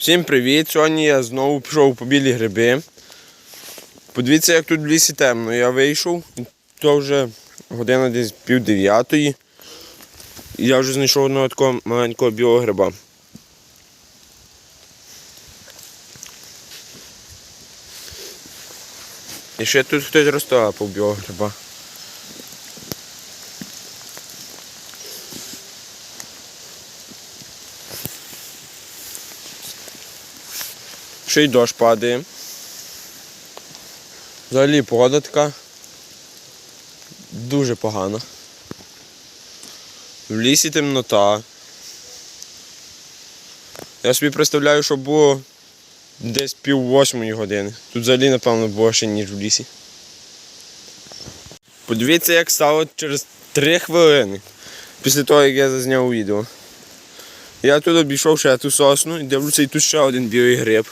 Всім привіт! Сьогодні я знову пішов по білі гриби. Подивіться, як тут в лісі темно. Я вийшов, то вже година десь пів дев'ятої. І я вже знайшов одного такого маленького білого гриба. І ще тут хтось розтапав білого гриба. Ще й дощ падає. Взагалі погода така дуже погана. В лісі темнота. Я собі представляю, що було десь пів восьмої години. Тут взагалі, напевно, було ще ніж в лісі. Подивіться, як стало через 3 хвилини після того, як я зазняв відео. Я тут обійшов ще ту сосну і дивлюся, і тут ще один білий гриб.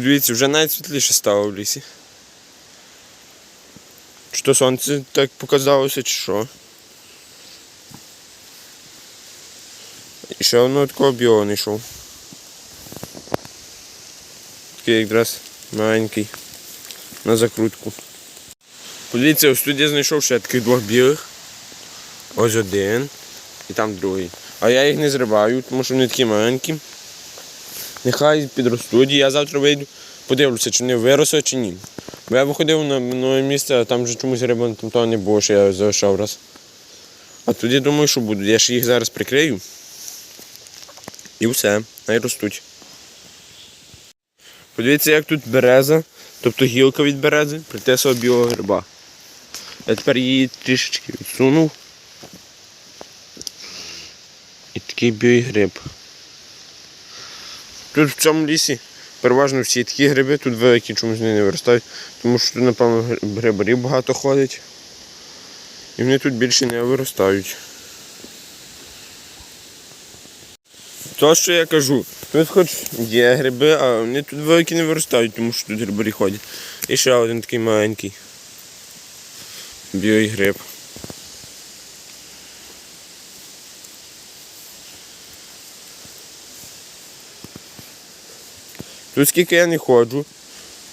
Подивіться, вже навіть світліше стало в лісі. Чи то сонце так показалося, чи що? І ще одного такого білого не йшов. Такий якраз маленький на закрутку. Подивіться, ось тут я знайшов ще таких двох білих. Ось один і там другий. А я їх не зриваю, тому що вони такі маленькі. Нехай підростуть, я завтра вийду, подивлюся, чи вони виросли, чи ні. Бо я виходив на нове місце, а там вже чомусь риба там не було, що я залишав раз. А тоді думаю, що буду. Я ж їх зараз прикрию. І все, най ростуть. Подивіться, як тут береза, тобто гілка від берези, притисла білого гриба. Я тепер її трішечки відсунув. І такий білий гриб. Тут в цьому лісі переважно всі такі гриби, тут великі чомусь не виростають, тому що тут, напевно, гри- грибарів багато ходить. І вони тут більше не виростають. То, що я кажу, тут хоч є гриби, а вони тут великі не виростають, тому що тут грибарі ходять. І ще один такий маленький. Білий гриб. Тут скільки я не ходжу,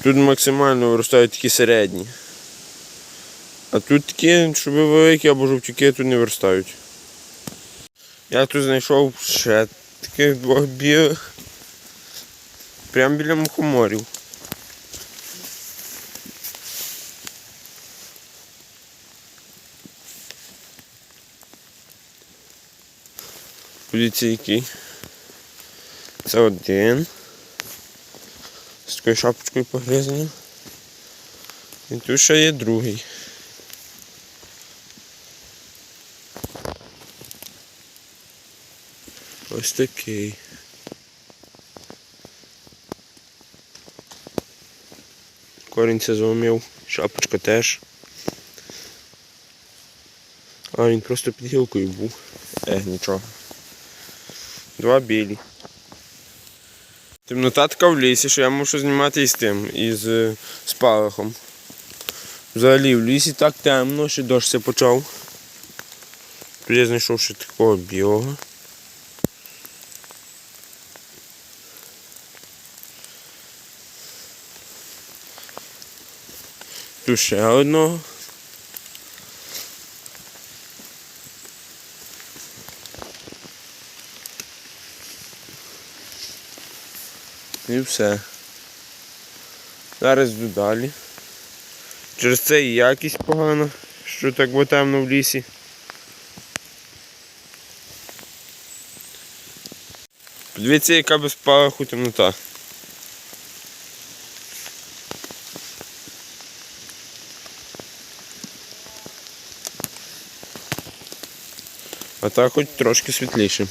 тут максимально виростають такі середні. А тут такі, щоб великі або жовтюки тут не виростають. Я тут знайшов ще таких двох білих. Прямо біля мухоморів. Який. Це один з такою шапочкою погризаною. І тут ще є другий. Ось такий. Корінь це зломив, шапочка теж. А він просто під гілкою був. Ех, нічого. Два білі. Темнота така в лісі, що я мушу знімати із тим, е, спалахом. Взагалі в лісі так темно, що дощ це почав. Я знайшов ще такого білого. Тут ще одного. І все. Зараз йду далі. Через це і якість погана, що так бо темно в лісі. Подивіться, яка без палаху темнота. А так хоч трошки світліше.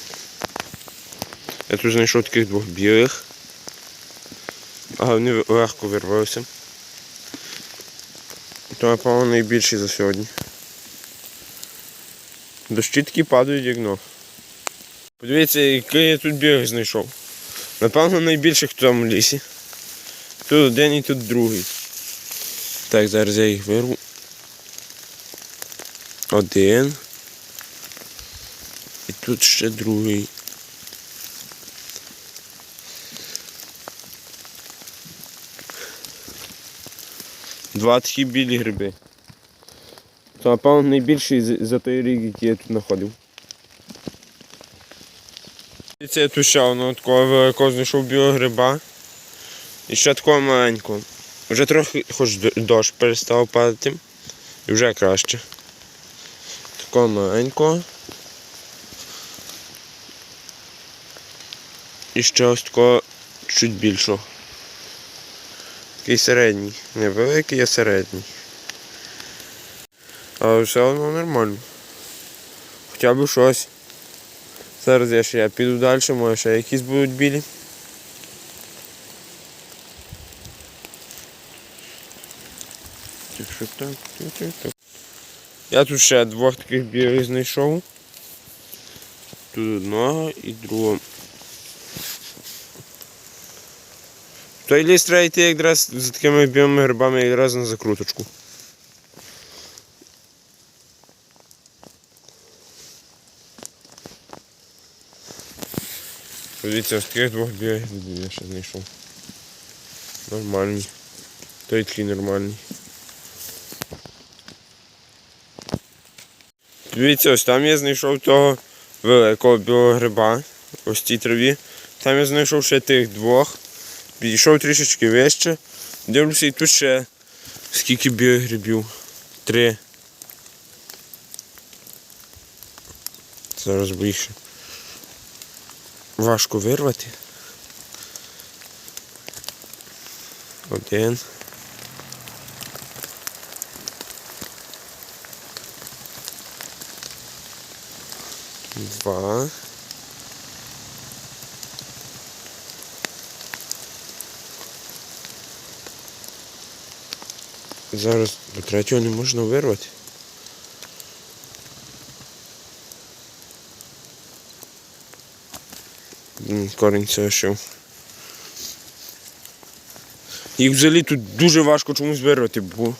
Я тут знайшов таких двох білих. А вони легко вирвалися. То, напевно, найбільший за сьогодні. Дощі такі падають як но. Подивіться, який я тут білих знайшов. Напевно, найбільших в цьому лісі. Тут один і тут другий. Так, зараз я їх вирву. Один. І тут ще другий. Два такі білі гриби. Це, напевно, найбільший за- той рік, який я тут знаходив. І це я тут ще одного такого великого знайшов білого гриба. І ще такого маленького. Вже трохи хоч дощ перестав падати. І вже краще. Такого маленького. І ще ось такого чуть більшого. Такий середній. Не великий, а середній. Але все одно нормально. Хоча б щось. Зараз я ще я піду далі, може ще якісь будуть білі. Я тут ще двох таких білих знайшов. Тут одного і другого. Той ліс треба йти якраз за такими білими грибами якраз на закруточку. Подивіться, ось таких двох білих грибів я ще знайшов. Нормальні. Той такий нормальний. Дивіться, ось там я знайшов того великого білого гриба. Ось цій траві. Там я знайшов ще тих двох. Підійшов трішечки вище. Дивлюся і тут ще скільки білих грибів. Три. Зараз більше. Важко вирвати. Один. Два. Зараз до третього не можна вирвати. Корінь це що. Їх взагалі тут дуже важко чомусь вирвати, бо.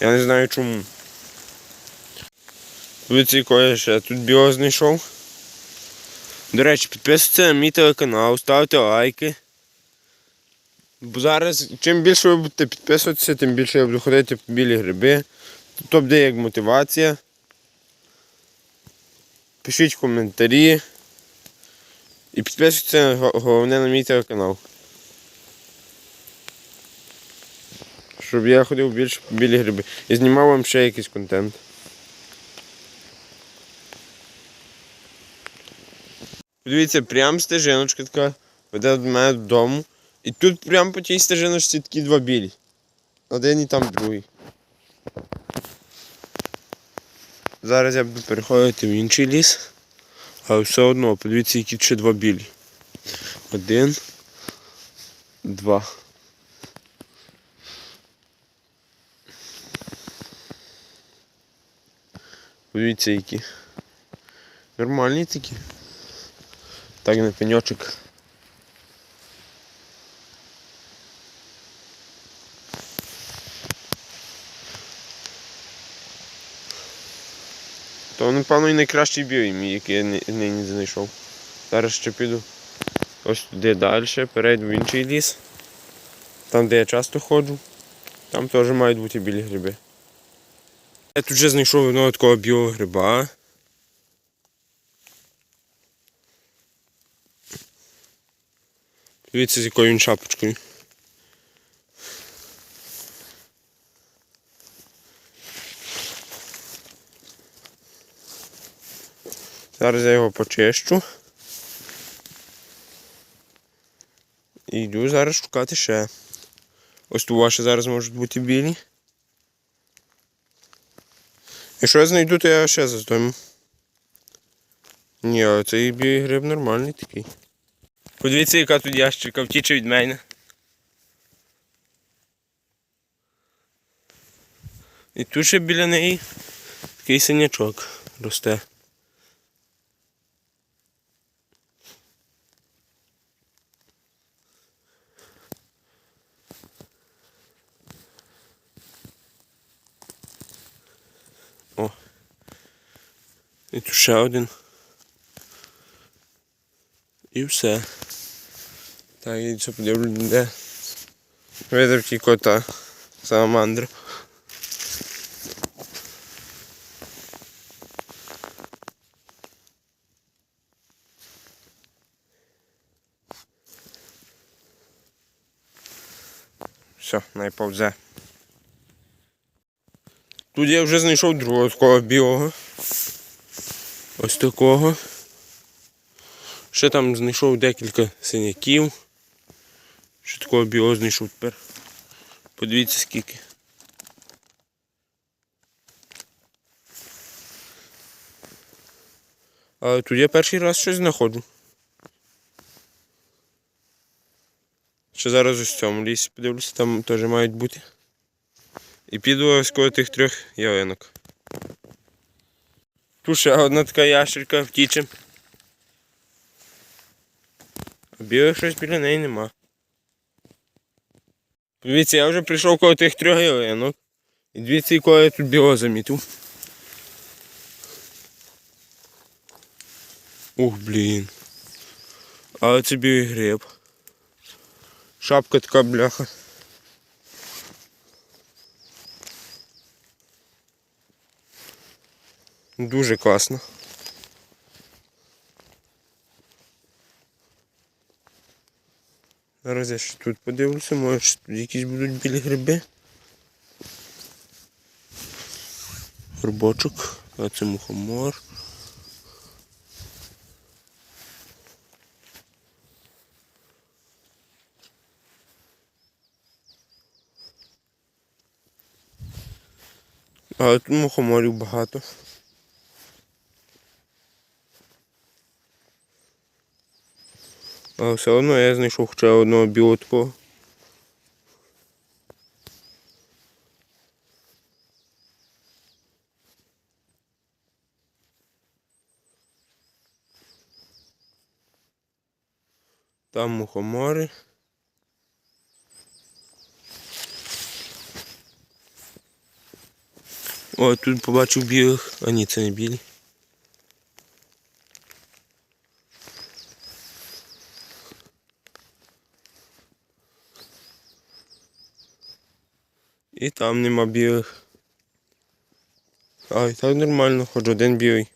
Я не знаю чому. Якого я ще тут біло знайшов. До речі, підписуйтесь на мій телеканал, ставте лайки. Бо зараз, чим більше ви будете підписуватися, тим більше я буду ходити по білі гриби. Тобто буде як мотивація. Пишіть коментарі. І підписуйтесь го- головне на мій телеканал. Щоб я ходив більше по білі гриби. І знімав вам ще якийсь контент. Подивіться, прям стежиночка така веде до мене додому. І тут прямо по тій стежиночці такі два білі. Один і там другий. Зараз я буду переходити в інший ліс. Але все одно, подивіться, які ще два білі. Один. Два. Подивіться, які. Нормальні такі. Так на пеньочок. То напевно і найкращий білий який я нині знайшов. Зараз ще піду ось туди далі, перейду в інший ліс. Там, де я часто ходжу, там теж мають бути білі гриби. Я тут вже знайшов одного такого білого гриба. Дивіться, з якою він шапочкою. Зараз я його почищу. І йду зараз шукати ще. Ось тут ваші зараз можуть бути білі. Якщо я знайду, то я ще заздому. Ні, а цей білий гриб нормальний такий. Подивіться, яка тут ящерка втіче від мене. І тут ще біля неї такий синячок росте. І тут ще один. І все. Так, і це подивлюсь, де. Видав ті кота. Саламандра. Все, найповзе. Тут я вже знайшов другого такого білого. Ось такого. Ще там знайшов декілька синяків. Ще такого білого знайшов тепер. Подивіться скільки. Але тут я перший раз щось знаходжу. Ще зараз ось цьому лісі подивлюся, там теж мають бути. І піду коло тих трьох ялинок. Тут ще одна така ящерка втіче. Білих щось біля неї нема. Дивіться, я вже прийшов коло тих трьох ялинок. І дивіться, якого я тут білого замітив. Ух, блін. Але це білий гриб. Шапка така бляха. Дуже класно. Зараз я ще тут подивлюся, може ще тут якісь будуть білі гриби. Горбочок, а це мухомор. Але тут мухоморів багато. Але все одно я знайшов ще одного білого такого. Там мухомори. О, тут побачив білих. А ні, це не білі. І там нема білих. А, і так нормально, хоч один білий.